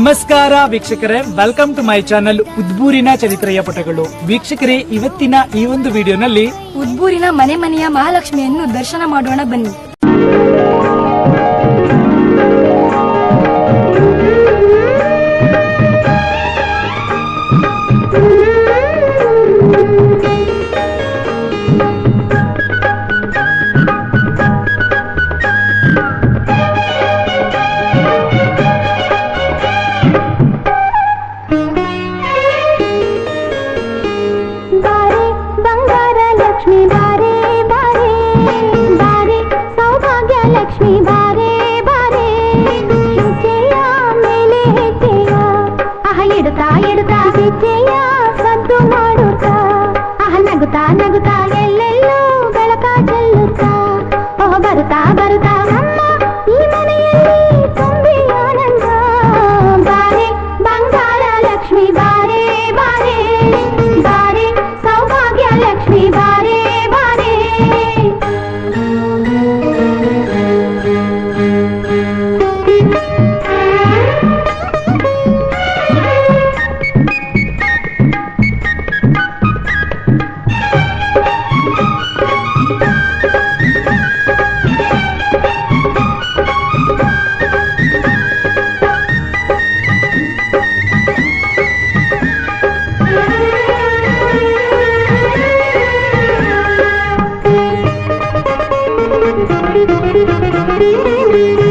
ನಮಸ್ಕಾರ ವೀಕ್ಷಕರೇ welcome to my channel ಉದ್ಬೂರಿನ ಚರಿತ್ರೆಯ ಪಟಗಳು. ವೀಕ್ಷಕರೇ, ಇವತ್ತಿನ ಈ ಒಂದು ವಿಡಿಯೋನಲ್ಲಿ ಉದ್ಬೂರಿನ ಮನೆ ಮನೆಯ ಮಹಾಲಕ್ಷ್ಮಿಯನ್ನು ದರ್ಶನ ಮಾಡೋಣ ಬನ್ನಿ. Thank you. Música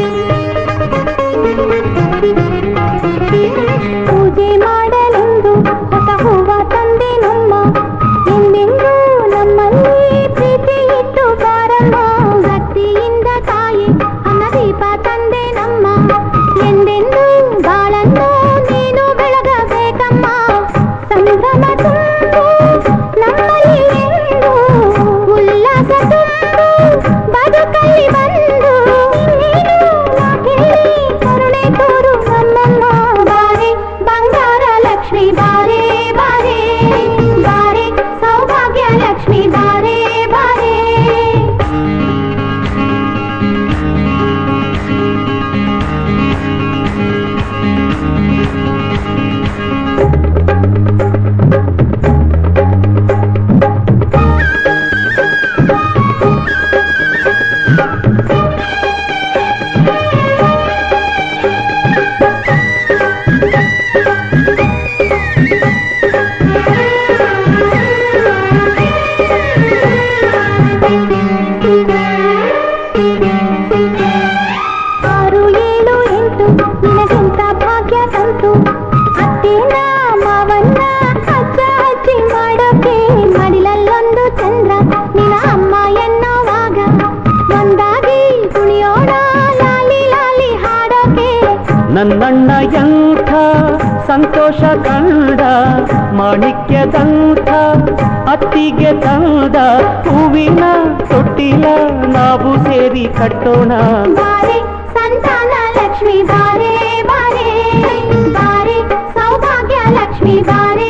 ನನ್ನಣ್ಣ ಎಂಥ ಸಂತೋಷ ಕಂಡ ಮಾಣಿಕ್ಯದಂಥ ಅತ್ತಿಗೆ ತಂದ, ಹೂವಿನ ತೊಟ್ಟಿಲ ನಾವು ಸೇರಿ ಕಟ್ಟೋಣ. ಸಂತಾನ ಲಕ್ಷ್ಮಿ, ಬಾರೆ ಬಾರೆ. ಬಾರೆ, ಸೌಭಾಗ್ಯ ಲಕ್ಷ್ಮಿ, ಬಾರೆ.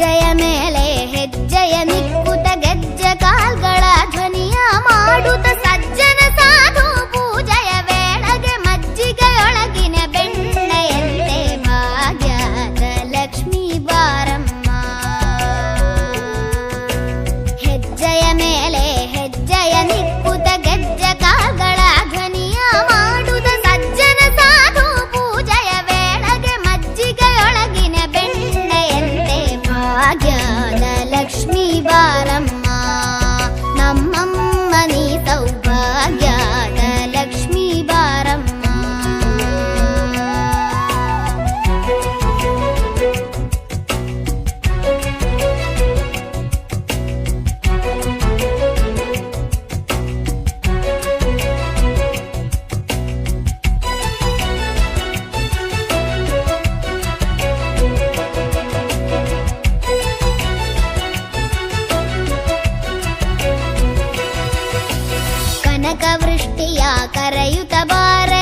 ജയമേല ಕನಕ ವೃಷ್ಟಿಯ ಕರೆಯುತ್ತ ಬಾರೆ